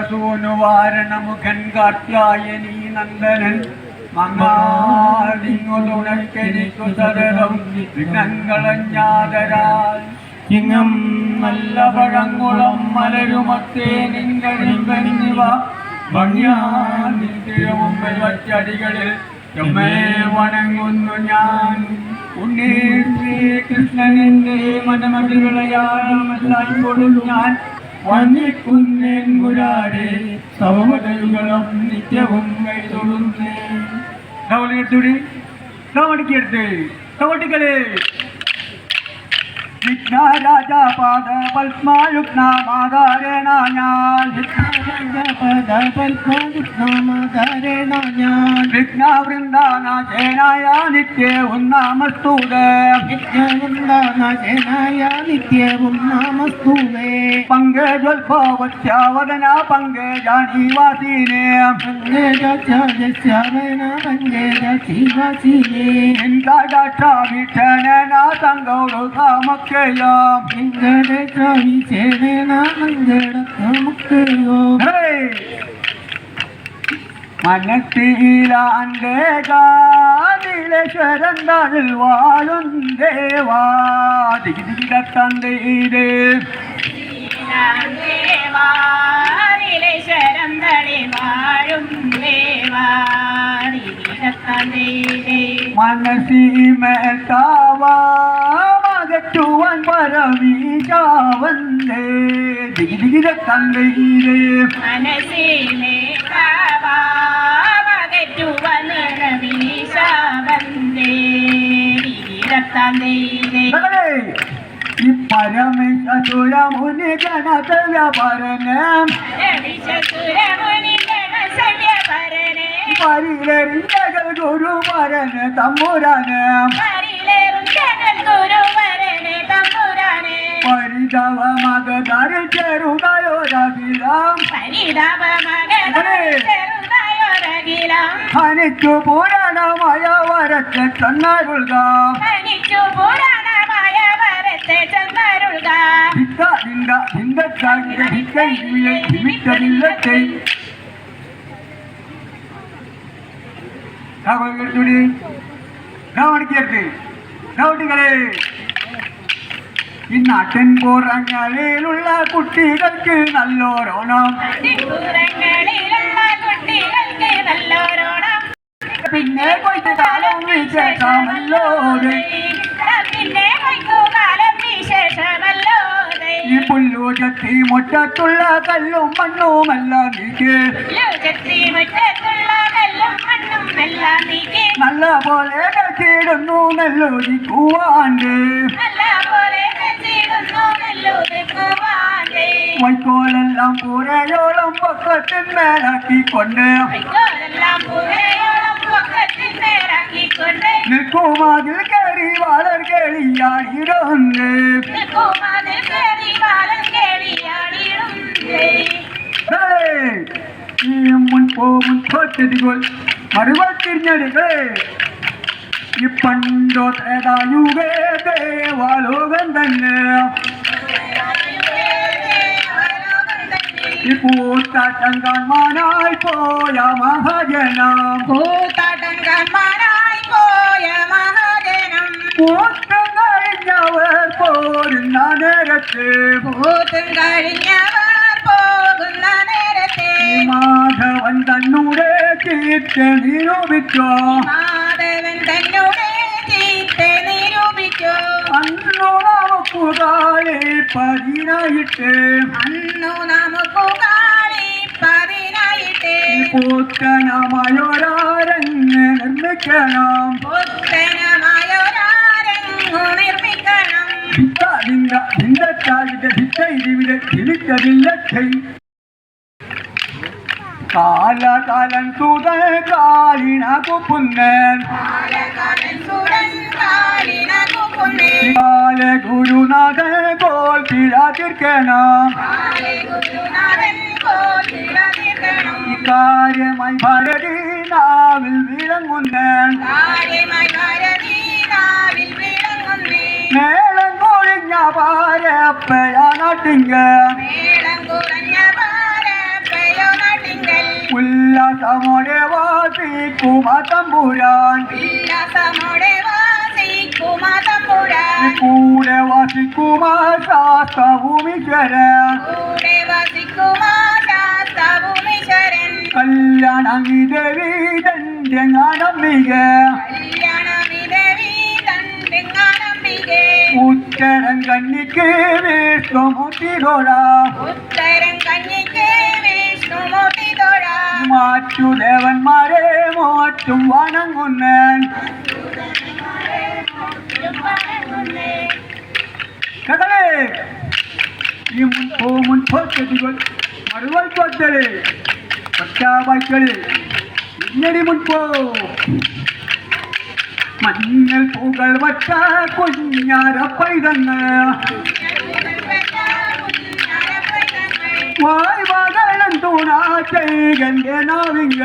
സൂനുവാരണമുഖൻ കാർത്യായനീ നന്ദനൻ. മങ്ങാടിങ്ങു തുണയ്ക്കെനിക്കു സരളം. വിഘ്നങ്ങളഞ്ഞാതരാൽ ഇങ്ങം നല്ല പഴങ്കുളം മലരുമത്തേ നിങ്ങളിവ ഭംഗ്യാതിരുമുമ്പിൽ വച്ചടികളിൽ ചുമേ വണങ്ങുന്നു ഞാൻ. ഉണ്ണീ ശ്രീകൃഷ്ണനെന്റെ മനമതികളയാമെല്ലായ്പ്പോഴും ഞാൻ. വന്നിക്കുന്നേൻ മുരാരെ സവമതകളും നിത്യവും കൈതൊഴുന്നേ കവലെടുത്തുടി കവടിക്കെടുത്ത് കവട്ടിക്കളേ വിഘ്നരാജ പാദ പത്മായുഗ്നാമാധാരണ ഞാൻ. ಕೃಷ್ಣ ವೃಂದಾನ ಶೇನಾಯ ನಿತ್ಯ ಉನ್ನಾಮಸ್ತೂದೆ ನಿತ್ಯ ವೃಂದಾನ ಶೇನಾಯ ನಿತ್ಯ ಉನ್ನಾಮಸ್ತೂದೆ ಪಂಗೆ ಜ್ವಲ್ಪ ವತ್ಸ ವದನ ಪಂಗೆ ಜಾನೀವಾಸೀನೆ ಪಂಗೆ ಜಾನ ಪಂಗೆ ಜಾಸೀವಾಸೀನೆ ನಿಂತ ದಾಕ್ಷಾಮಿ ಚೇನ ಸಂಗೌರು ಕಾಮಕ್ಕೆಯ ಹಿಂಗಡೆ ಚಾಮಿ ಚೇನ ಮಂಗಡ ಕಾಮಕ್ಕೆಯೋ ಹೇ മനത്തിലാന്റെ കാതിലേശ്വരൻ താഴിൽ വാഴും ദേവാ. ദിഗി ദിഗിട തന്തീരേ ദേവാരിലേശ്വരം തളി വാഴും ദേവാരിതത്തന്തേ മനസ്സിമേത്താവാകറ്റുവാൻ പരമീശാവന്തേ ദിഗി ദിഗിട തന്തീരേ ഈ പരമേശ്വരമുനി മുനി ഗണതവ്യ ഭരണം വിശ്വസുരമുനി ഗുരു പരിലരിഞ്ഞകൾ ഗുരുവരന് പരിതവ പരിലേറും ജനൽ രവിരാം തമ്പുരാനെ പരിതവ മകതാരിൽ அகிலா அனைத்து புராணமாய வரத்தை சொன்னாருள்கா. அனைத்து புராணமாய வரத்தை சொன்னாருள்கா. பித்தா இந்த இந்த சாகிய பித்தை இல்லை நிமித்த இல்லத்தை. கவல்களுடி கவனிக்கிறது கவுட்டுகளே உள்ள குட்டிகளுக்கு நல்லோரோனம் പിന്നെ കൊയ്ത്തു കാലം വിശേഷമല്ലോ പിന്നെ വൈകുകാലം വിശേഷമല്ലോ ഈ പുല്ലൂജത്തി മുറ്റത്തുള്ള കല്ലും മണ്ണുമല്ല നീക്ക്. നല്ല പോലെ കെട്ടിടുന്നു നെല്ലൊരിക്കുവാണ്ട് നല്ല പോലെ നെച്ചിടുന്നു നെല്ലുതിക്കുവാണ്ടേ വൈക്കോലെല്ലാം പുരയോളം പക്കത്തിന്മേലാക്കിക്കൊണ്ട് വൈക്കോലെല്ലാം പുരയോളം நிற்குமாதில் கரிவாளர் கேளியாடிருந்து முன் போமுன் தோற்றதுகோல் மறுவத்திருந்தடுக்கு இப்பண்டோ தேதாயுகே தேவாலோகந்தங்க ഈ കൂത്താട്ടം കാണാനായി പോയ മഹാജനം. കൂത്താട്ടങ്കന്മാരായി പോയ മഹാജനം കൂട്ടം കഴിഞ്ഞവർ പോരുന്ന നേരത്ത്. കൂത്തും കഴിഞ്ഞവർ പോകുന്ന നേരത്തെ മാധവൻ തന്നൂടെ ചീറ്റ് നിരൂപിച്ചോ? മാധവൻ തന്നൂടെ ചീത്തെ നിരൂപിച്ചോ അന്നു നമുക്ക് കാലി പതിനായിട്ട്. അന്നു നമുക്ക് പൂത്തനമായൊരാരങ്ങ് നിർമ്മിക്കണം. പുത്തനമായൊരാരങ്ങു നിർമ്മിക്കണം. ഭിത്തൈരിവിടെ തിരിച്ചതില്ലക്ഷൈ കാലകാലൻ സുത കാലിണകു പുന്നൻ. കാലകാലൻ സുരൻ കാലിനകു പൊന്നേ കാല ഗുരുനാഥൻ കോൽ തിരാതിർക്കണം കാലി ഗുരുനാഥൻ കോട്ടിടതിർക്കണം കാര്യമായി ഭാരതി നാവിൽ വിളങ്ങുന്നൻ കാര്യമായി ഭാരതീനാവിൽ വിളങ്ങുന്നേ മേളം കൊഴിഞ്ഞ പാരപ്പയാനാട്ടിങ്ക മേളം കുറഞ്ഞ പാരപ്പയ ഉല്ലാസമോടെ വാസിക്കുമാ തമ്പുരാൻ ഉല്ലാസമോടെ വാസിക്കുമാ തമ്പുരാൻ കൂടെ വാസിക്കുമാ ശാസ്ത്രഭൂമിശ്വരൻ കൂടെ വസിക്കുമാ ശാസ്താഭൂമിശരൻ கல்யாணம் இதவி தஞ்சங்கானம்பிக உத்தரங்கண்ணிக்கு விஷ்ணுமூர்த்திதோடா மாற்று தேவன்மாரே மாற்றும் வணங்குன்னன் மறுவாய் பார்த்தலே! തൊഴാം മാറ്റു ദേവന്മാരെ മോറ്റും വണങ്ങുന്നൻ കകളെ ഈ മുൻപോ മുൻപോ ചെടികൾ മറുവൽ കൊത്തല് പച്ചാവായ്ക്കള് ഇന്നടി മുൻപോ മഞ്ഞൾ പൂകൾ വച്ച കുഞ്ഞാര പൈതങ്ങൾ വായ് മകളും തൂണാ ചെയ്കന്റെ നാവിങ്ക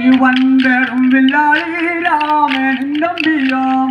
ഈ വന്തറും വില്ലാളി രാമനും നമ്പിയും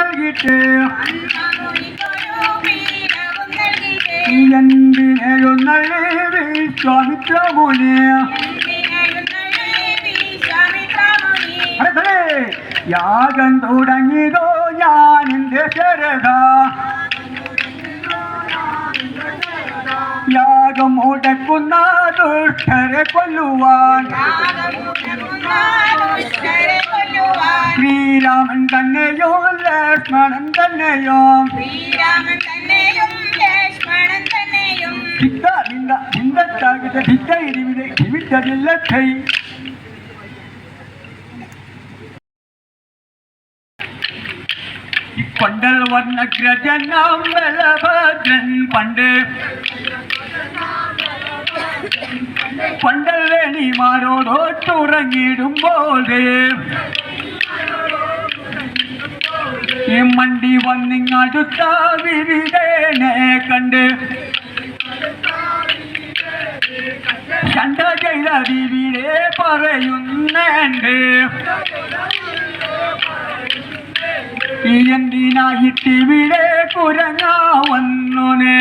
പീഠവും നൽകിയിട്ട് എന്തിനെഴുന്നള്ളി വിശ്വാമിത്ര മുനി അടുത്തത് യാഗം തുടങ്ങിയതോ ഞാൻ എന്റെ ശരത. യാഗം മുടക്കുന്ന ദുഷ്ടരെ കൊല്ലുവാൻ. തന്നെയോ ശ്രീരാമൻ തന്നെയും ലക്ഷ്മണൻ തന്നെയും ഭിത്ത നിന്ദ ഭിന്നത്താകിത ഭിത്ത ഇരുവിതെ ഇവിട്ടതില്ല കൈ കൊണ്ടൽ വർണ്ണഗ്രജനാം ബലഭദ്രൻ പണ്ട് കൊണ്ടൽ വേണിമാരോടൊത്തുറങ്ങിടുമ്പോൾ ഈ മണ്ടി വന്നിങ്ങടുത്ത വിരിതേനെ കണ്ട് ചണ്ട ചെയ്ത വിവിടെ പറയുന്നുണ്ട് ഈ എന്തിനായിട്ടിവിടെ കുരങ്ങാ വന്നുനെ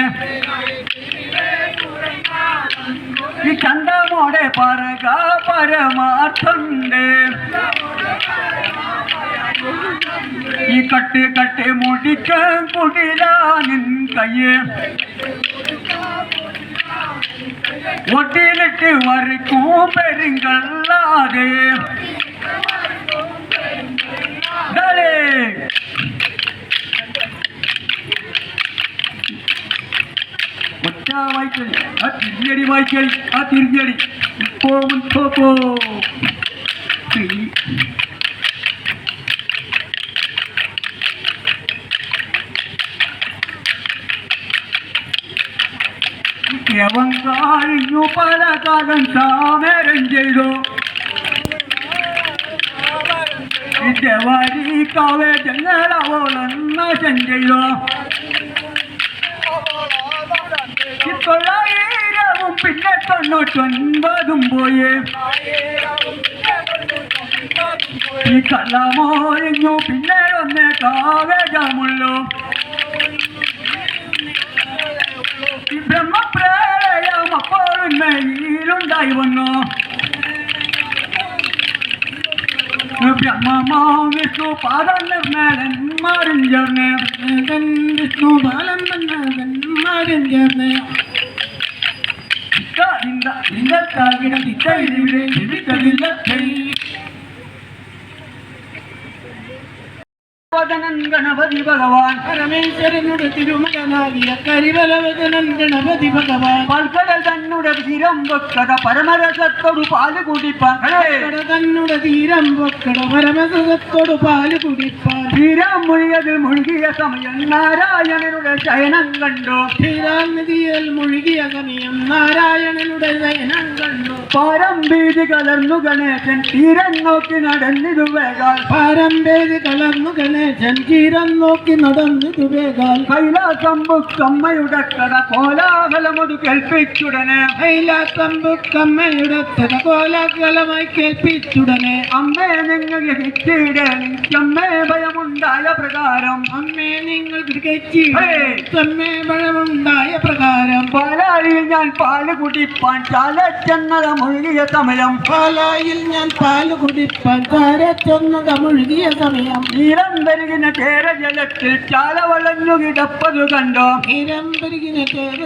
ഈ ചന്തമോടെ പറക പരമാർത്ഥണ്ട് கட்டு கட்டு முடிக்க புடிலா நின் கையே ஒட்டிலிட்டு வரைக்கும் பெருங்கல்லாதே டலே மச்சா வாய்க்கடி ஆ திருஞ்சடி வாய்க்கடி ஆ திருஞ்சடி போ போ യവൻ കഴിഞ്ഞു പല കാലം സാമരം ചെയ്തു വിദ്യവാരി കാവേ ജങ്ങളവോളം നാശം ചെയ്തു. തൊള്ളായിരവും പിന്നെ തൊണ്ണൂറ്റൊൻപതും പോയി. ഈ കള്ളമോരിഞ്ഞു പിന്നെ ഒന്ന് കാവേജമുള്ളൂ മെയിലുണ്ടായി വന്നു ബ്രഹ്മമാ വിഷ്ണു പാദം നിർമ്മലന്മാരും ചേർന്ന്. വിഷ്ണു ബാലൻ മകന്മാരും ചേർന്ന്. നിന്ദ നിന്ദത്താകിട തിത്തയിലെ ജീവിതത്തില്ല കരിവലവദനൻ ഗണപതി ഭഗവാൻ. പരമേശ്വരനുടെ തിരുമകനാകിയ കരിവലവചനൻ ഗണപതി ഭഗവാൻ. പൽക്കടൽ തന്നുടെ തീരം വെക്കട പരമരസത്തോടു പാൽ കുടിപ്പാൻ. കട തന്നുടെ തീരം പൊക്കട പരമരസത്തോടു പാൽ കുടിപ്പാൻ. തീരം മുഴുകിയതിൽ മുഴുകിയ സമയം നാരായണനുടെ ശയനം കണ്ടു. ക്ഷീരാനദിയിൽ മുഴുകിയ സമയം നാരായണനുടെ ശയനം കണ്ടു. പാരം ഭീതി കലർന്നു ഗണേശൻ തീരം നോക്കി നടന്നിതു വേഗാൽ പാരമ്പേര് കലർന്നു ഗണേശൻ തീരം നോക്കി നടന്നിതു വേഗാൽ കൈലാസമ്പുക്കമ്മയുടെ കഥ കോലാഹലമൊരു കേൾപ്പിച്ചുടനെ. കൈലാസമ്പുക്കമ്മയുടെ കോലാഹലമായി കേൾപ്പിച്ചുടനെ. അമ്മേ നിങ്ങൾ ഗ്രഹിച്ചിടെ എനിക്കമ്മേ ഭയമുണ്ടായ പ്രകാരം. അമ്മേ നിങ്ങൾ അമ്മേ ഭയമുണ്ടായ പ്രകാരം. പാലായിൽ ഞാൻ പാൽ കുടിപ്പാൻ ചാലച്ചെന്നത മുഴുകിയ സമയം. പാലായിൽ ഞാൻ പാൽ കുടിപ്പാൻ ചാലച്ചെന്നത മുഴുകിയ സമയം. നീളം പെരുകിന കേരജലത്തിൽ ചാല വളഞ്ഞു കിടപ്പതു കണ്ടോ? നിരമ്പരികിന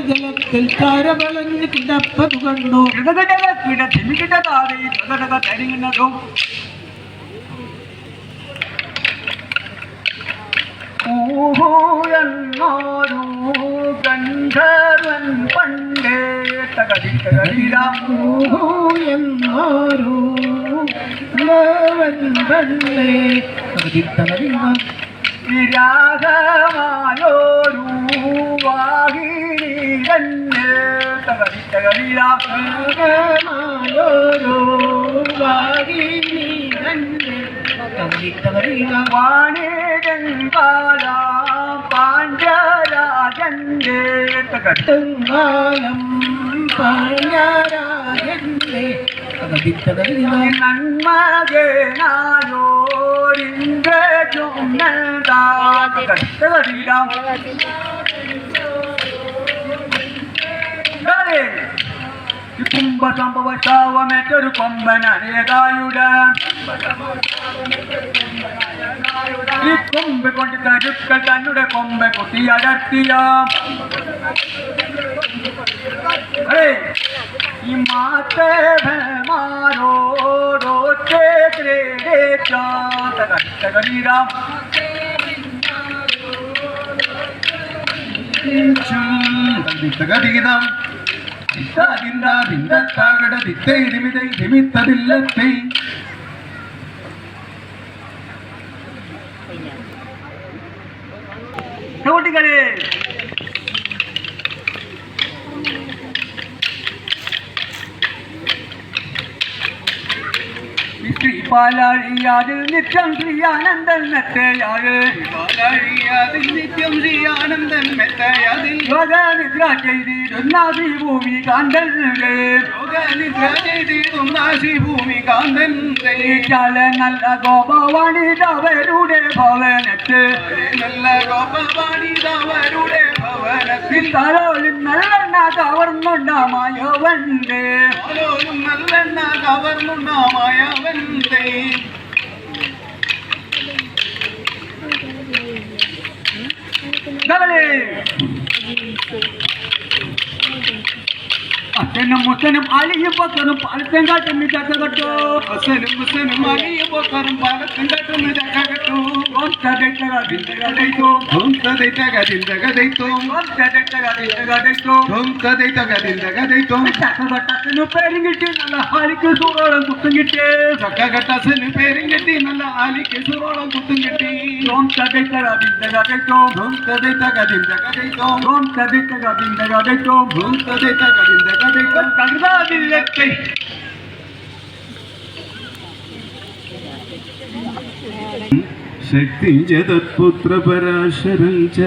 ജലത്തിൽ കാരവളഞ്ഞ് കിടപ്പതു കണ്ടോ. കിടകിടക കിട തിരികിടതാതെ തകടക തരികിനതും ഊഹൂ എന്നോരു ഗന്ധർവൻ പണ്ടേ തകതി തകടിരാം ഊഹൂ എന്നോരു ഗന്ധർവൻ പണ്ടേ തകതിത്തകതിന്ന വിരാഗമായോരു വാഹിനി തന്നെ തകടി തകടിരാം ോരോ വാഗിനി തന്നെ തകതിത്തകതിന്ന വാണിടൻ കാലാ പാണ്ഡ്യരാജന്റെ തകടി തെങ്കാലം പഴരാജന്റെ തകതിത്തകതിന്ന കുംഭ സംഭവശാവമേറ്റൊരു കൊമ്പനേകായുടെ ഈ കൊമ്പ് കൊണ്ട് തരുക്കൾ തന്നെ കൊമ്പ് കുത്തിയടർത്തിയ मारो रोटे त्रेडे चांदी राम தகதிகிதம் தித்தா திந்த தாகட தித்தை நிமிதை நிமித்ததில்லத்தை கவுட்டிகளே ശ്രീപാലഴിയാതിൽ നിത്യം ശ്രീയാനന്ദൻ മെത്തയാറ് പാലഴിയാതിൽ നിത്യം ശ്രീയാനന്ദൻ മെത്തയാതിൽ യോഗനിദ്ര ചെയ്തിരുന്ന ഭൂമി കാന്തല്ലേ യോഗനിദ്ര ചെയ്തിടും നാശി ഭൂമി കാന്തൻ ചല നല്ല ഗോപവാണിതവരുടെ ഭവനത്ത്. നല്ല ഗോപവാണിതവരുടെ ഭവനത്തിൽ തലോലിൽ നല്ലെണ്ണ കവർന്നുണ്ടാമായവന്റെ ഓരോരും നല്ലെണ്ണ കവർന്നുണ്ടാമായവന്റെ అసలు ముసలం అలిగి బొక్కరం పాలతం గట్టని దగ్గగట్టు అసలు ముసలం అలిగి బొక్కరం పాలతం గట్టని దగ్గగట్టు ఒంటదైతగా దిందగదైతో ఒంటదైతగా దిందగదైతో ఒంటదైతగా దిందగదైతో ఒంటదైతగా దిందగదైతో చక్కగట్టసను పేరింగిట్టి నల్ల హాలికి సూరోళం గుర్తుంగిట్టే చక్కగట్టసను పేరింగిట్టి నల్ల హాలికి సూరోళం గుర్తుంగిట్టి ఒంటదైతగా దిందగదైతో ఒంటదైతగా దిందగదైతో ఒంటదైతగా దిందగదైతో ఒంటదైతగా దిందగ ധൂംതതൈതകതിന്തകതൈത്തോം കരുതാതില്ലത്തെ ശക്തിം തത്പുത്രപരാശരം ച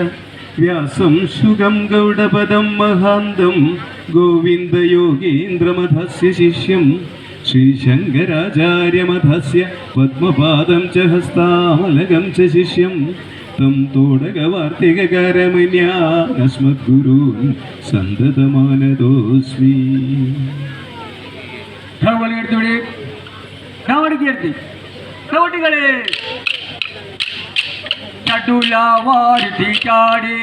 വ്യാസം ശുഗം ഗൗഡപദം മഹാന്തം ഗോവിന്ദയോഗീന്ദ്രമധസ്യ ശിഷ്യം ശ്രീശങ്കരാചാര്യമധസ്യ പത്മപാദം ച ഹസ്താമലകം ച ശിഷ്യം തം തോടകവാർത്തികകാരമന്യാസ്മദ്ഗുരൂൻ സന്തതമാനതോസ്മി. ധവളി എടുത്തുവിടെ ധവളി കീർത്തി. ധവട്ടികളെ ചടുല വാരുത്തി ചാടി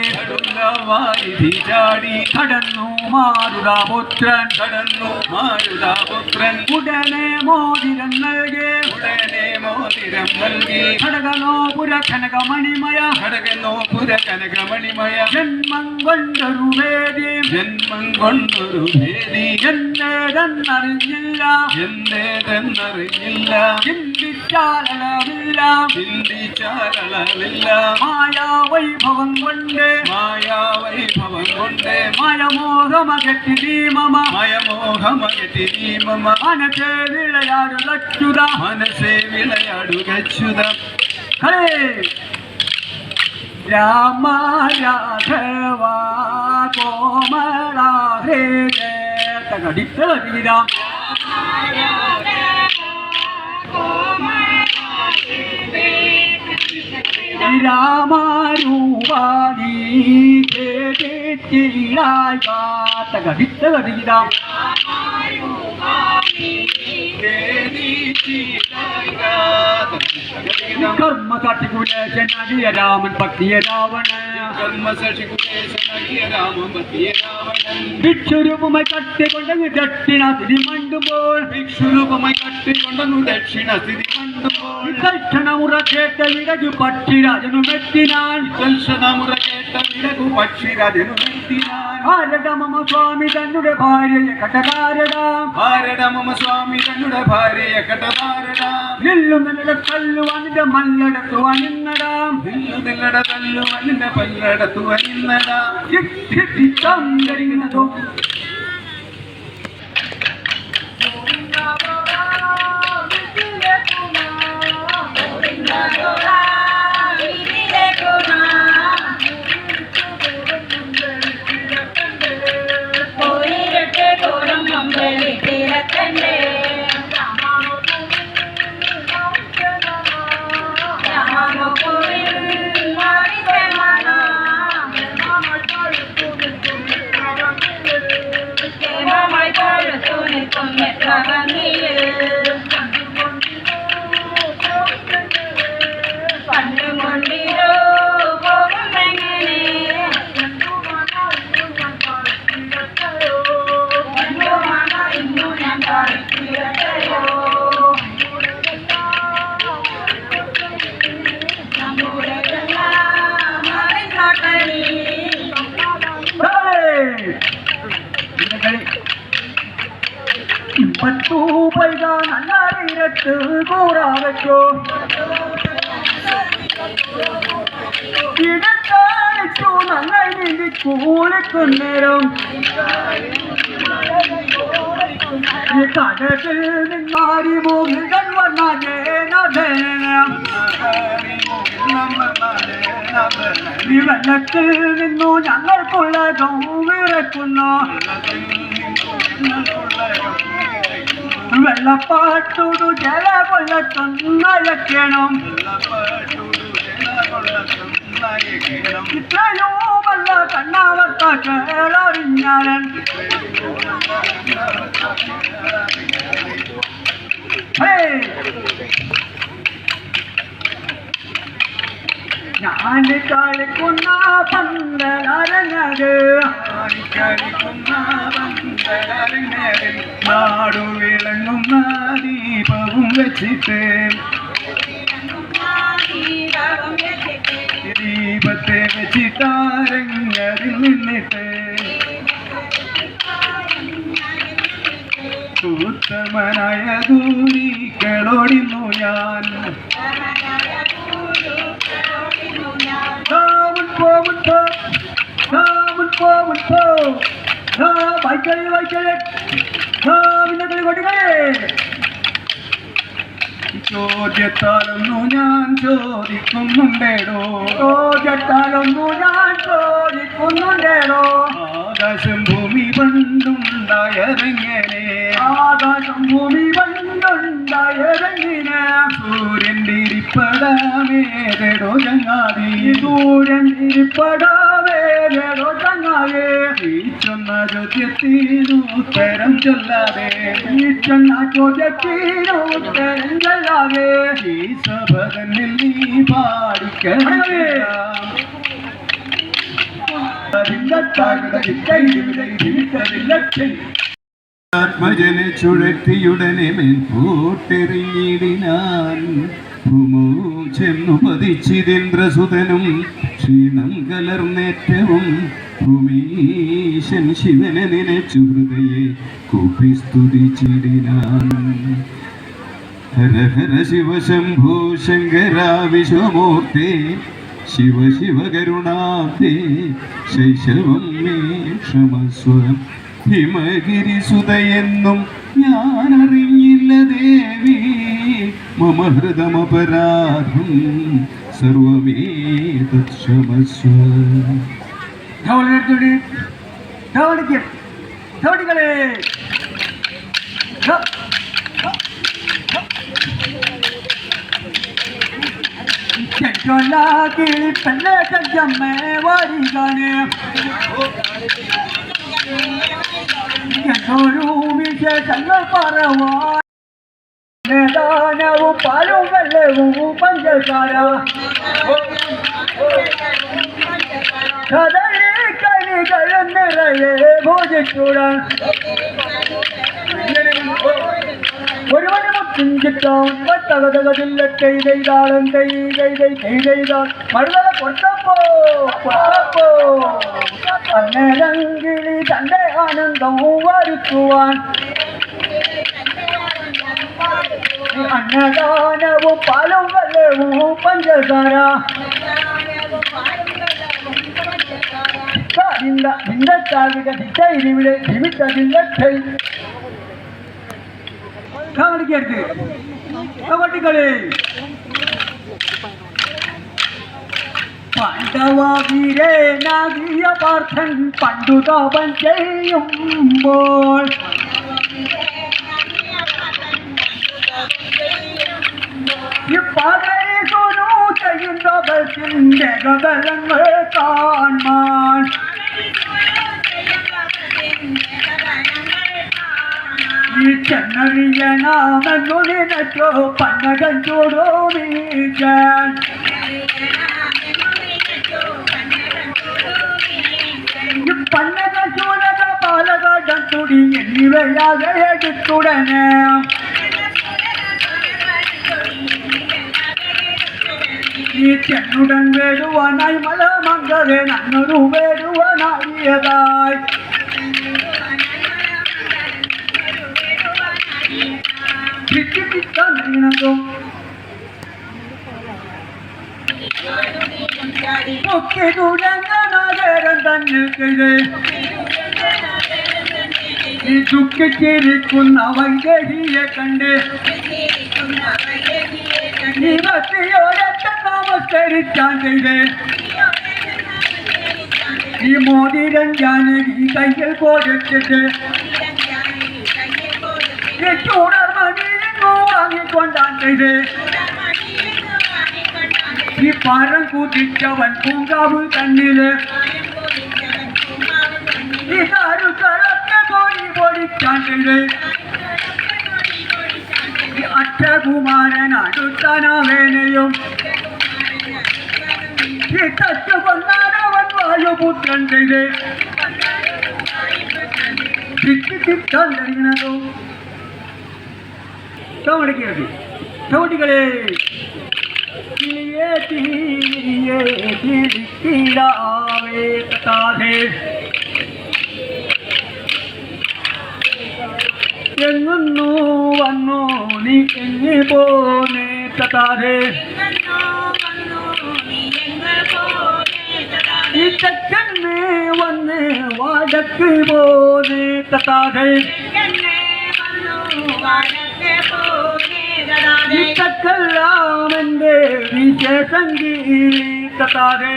ചടുല വാരിധി ചാടി കടന്നു. മാരുതാപുത്രൻ കടന്നു. മാരുതാപുത്രൻ ഉടനെ മോതിരം നൽകി. ഉടനെ മോതിരം നൽകി. ഘടകനോ പുര കനകമണിമയ ഘടകനോ പുര കനകമണിമയ ജന്മം കൊണ്ടൊരു വേദി. ജന്മം കൊണ്ടൊരു ഭേദി എന്നേതെന്നറിഞ്ഞില്ല. എന്തേതെന്നറിഞ്ഞില്ല ചിന്തിച്ചാലളവില്ല. ചിന്തിച്ചാലളവില്ല. മായാവൈഭവം കൊണ്ട്. వైభవం ఉండే మయమోహమగటిది మమ మయమోహమగటిది మమ మనసే విళయాడు లచ్చుద. మనసే విళయాడు గచ్చుద హరే రామ రాఘవా కోమలా హే രാമാരൂപാണി കേട്ടിട്ടില്ലായി തകടിത്തീരാ കർമ്മ കാട്ടിക്കുലേശനടിയ രാമൻ പത്നിയ രാവണ ഭിക്ഷുരൂപമായി കട്ടിക്കൊണ്ടങ്ങ് ദക്ഷിണ സ്ഥിതി മണ്ടുമ്പോൾ ഭിക്ഷുരൂപമായി കട്ടിക്കൊണ്ടു ദക്ഷിണ സ്ഥിതി കണ്ടുപോൾ ദക്ഷണമുറ കേട്ട വിടകു പക്ഷിരാജനു മെത്തിനാൻ ദർശനമുറ കേട്ട വിടകു പക്ഷിരാജനു വ്യക്തിനാൻ ഭാരത മമ സ്വാമി തന്നുടെ ഭാര്യയെ കടകാരടാം ഭാരത മമ സ്വാമി തന്നുടെ ഭാര്യയെ കടതാരട നില്ലു നിങ്ങളുടെ കല്ലു അനിന്റെ മല്ലടത്തു അനിന്നടാം നില്ലു നില്ലട തല്ലു അന്നിന്റെ പല്ലടത്തു അനിന്നട ിരിക്കുന്നതും കണ്ടുകൊണ്ടിരോ കൂറാ വെച്ചോ ഇടത്താളിച്ചു നന്നായി നീന്തി കൂളിക്കുന്നേരം ഈ കടത്തിൽ നിന്നാരി വന്നേനം ഈ വെള്ളത്തിൽ നിന്നു ഞങ്ങൾക്കുള്ള വിറക്കുന്നു വെള്ളപ്പാട്ടോടു ജല കൊല്ലത്തൊന്നയക്കണം ഇത്രയുമല്ല കണ്ണാവർത്ത കേളറിഞ്ഞാലൻ. ഞാൻ കളിക്കുന്ന പന്തലരഞ്ഞത് നാടു വിളങ്ങുന്ന വെച്ചിട്ട് ദീപത്തെ വെച്ചിട്ടാരങ്ങരിൽ നിന്നിട്ട് ഉത്തമനായ ദൂരികളോടിന്നു ഞാൻ. പോമുൻ പോ പോമുൻ പോ. വൈക്കലി വൈക്കലി നാമിന്നകളി കൊടികളെ ചോദ്യത്താലൊന്നു ഞാൻ ചോദിക്കുന്നുണ്ടേടോ? ചോദ്യത്താലൊന്നു ഞാൻ ചോദിക്കുന്നുണ്ടേടോ? ആകാശം ഭൂമി പണ്ടുണ്ടായതെങ്ങനെ? ആകാശം ഭൂമി പണ്ടുണ്ടായതെങ്ങനെ? സൂര്യൻ ഇരിപ്പടാമേതടോ ചങ്ങാതി? ദൂരൻ ഇരിപ്പടാവേടോ ചങ്ങായേ ഈ ചൊന്ന ചോദ്യത്തിനു ഉത്തരം ചൊല്ലാതെ ഈ ചെന്ന ചോദ്യത്തിനു ഉത്തരങ്ങളാകെ ഈ സഭ തന്നിൽ നീ പാടിക്കണം ആത്മജനെ ചുഴറ്റിയുടനെ മേൽപോട്ടെറിഞ്ഞിടിനാൻ ഭൂമോ ചെന്നു പതിച്ചിതേന്ദ്രസുതനും ക്ഷീണം കലർന്നേറ്റവും ഭൂമീശൻ ശിവനെ നിലച്ചു ഹൃദയെ കൂപ്പി സ്തുതിച്ചിടിനാൻ. ഹര ഹര ശിവശംഭോ ശങ്കര വിശ്വമൂർത്തി ശിവ ശിവ കരുണാബ്ദേ ശൈശവം മേ ക്ഷമസ്വ ഹിമഗിരി സുതയെന്നും ഞാൻ അറിഞ്ഞില്ല ദേവി മമ ഹൃദമപരാധം सर्वमे तत्क्षमस्व धावल எடுத்துடி தவடிக்கு தவடிகளே செட்டோலா கிளி பெண்ண கஞ்சம்மே வாரிகானே என்னோரும் விஷ ದಾನವು ಪಾಲು ಬಲ್ಲವು ಪಂಚಕಾರ ಕದಲಿ ಕನಿಗಳು ನೆರೆಯೇ ಭೋಜಿಸೂಡ ஒருவனும் துஞ்சிட்டான் தகதகதில்ல செய்தாளன் செய்தை செய்தான் மறுதல கொட்டப்போ கொட்டப்போ அன்னரங்கிலி தந்தை ஆனந்தம் வருத்துவான். ಅನ್ನದಾನವು ಪಾಲುಗಲವು ಪಂಚಕಾರ ದಿಂದ ನಿಂದತ್ತಾಗಿದ ದಿಟ್ಟ ಇರಿವಿಡೆ ನಿಮಿತ್ತದಿಂದ ಕೈ ಕಾವಡಿ ಕೇಳ್ತೀವಿ ಕಬಡ್ಡಿ ಕಳಿ പാണ്ഡവാ വീരനാകിയ പാർത്ഥൻ പണ്ടുത പഞ്ചയുമ്പോൾ ചെയ്യുമ്പോൾ ഇപ്പകരെ സോനു ചെയ്യുന്നവസിന്റെ ഗതലങ്ങൾ കാണാൻ ഈ ചെന്നറിയണമെന്നു നിനക്കോ പന്നകൻ ചൂടോ വീഴാൻ ഈ പന്നക ചൂടക പാലകാടം തുടി എന്നിവയാകെ എടുത്തുടനെ ഈ ചെന്നുടൻ വേടുവാനായി മലമങ്കരെ നന്നൊരു വേടുവാനായിയതായി. ഒക്കെ തുടങ്ങാനേരം തന്നെ ഈ ദുഃഖിച്ചിരിക്കുന്ന വൈദേഹിയെ കണ്ട് ഈ നമസ്കരിക്കാൻ ചെയ്ത് ഈ മോതിരം ഞാൻ ഈ കയ്യിൽ കൊടുത്തിട്ട് ഈ ചൂടർമണിന്നു വാങ്ങിക്കൊണ്ടാൻ ചെയ്ത് ഈ പരം കുതിച്ചവൻ പൂങ്കാവ് തന്നിൽ ഈ കരുക്കളൊക്കെ പോയി പൊടിക്കാൻ ചെയ്ത് അക്ഷകുമാരൻ അടുത്തനവേനയും ഈ തച്ചു കൊണ്ടാനവൻ വായുപുത്രൻ ചെയ്ത് തിക്കി തിക്കാൻ കഴിയണതോ ചവിടിക്കരുത് ചവിടികളെ കിളിയേ തീരിയേ തിരിക്കിടാവേ താതേ എങ്ങുന്നു വന്നു നീ എങ്ങി പോനേ താതേ വടക്ക് പോനേ താതേ ഈ തെക്കെല്ലാം എന്റെ വിശേഷങ്കീലി താതേ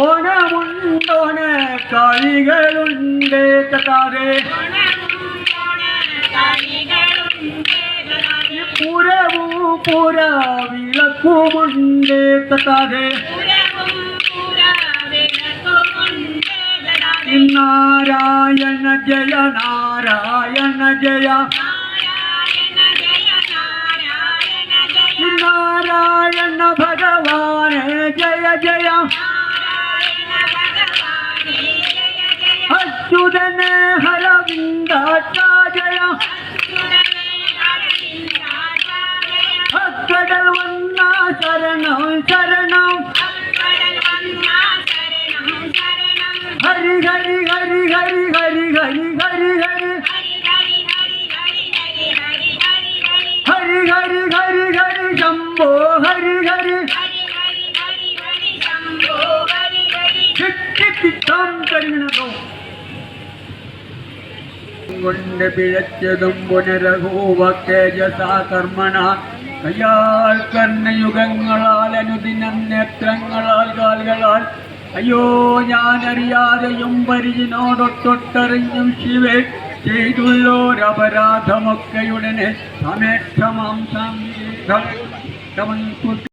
ഓണമുണ്ടോണ കളികളുണ്ട് താതേ புறவும் புறா விளக்குமுண்டே தட்டாதே நாராயண ஜய நாராயண ஜய. நாராயண பகவானே ஜய ஜய. அச்சுதனே ஹரவிந்தாட்டா ஜய ഹരി ഹരി ഹരി ഹരി ഹരി ഹരി ഹരി ഹരി. ഹരി ഹരി ഹരി ശംഭോ ഹരി ഹരി. കൊണ്ട് പിഴച്ചതും പുനരഹൂവ തേജസാ കർമ്മണ. കർണയുഗങ്ങളാൽ അനുദിനം നേത്രങ്ങളാൽ കാലുകളാൽ അയ്യോ ഞാനറിയാതെയും പരിചിനോടൊട്ടൊട്ടറിഞ്ഞും ശിവേ ചെയ്തുള്ളോരപരാധമൊക്കെയുടനെ സമേക്ഷമാം സംഗീതം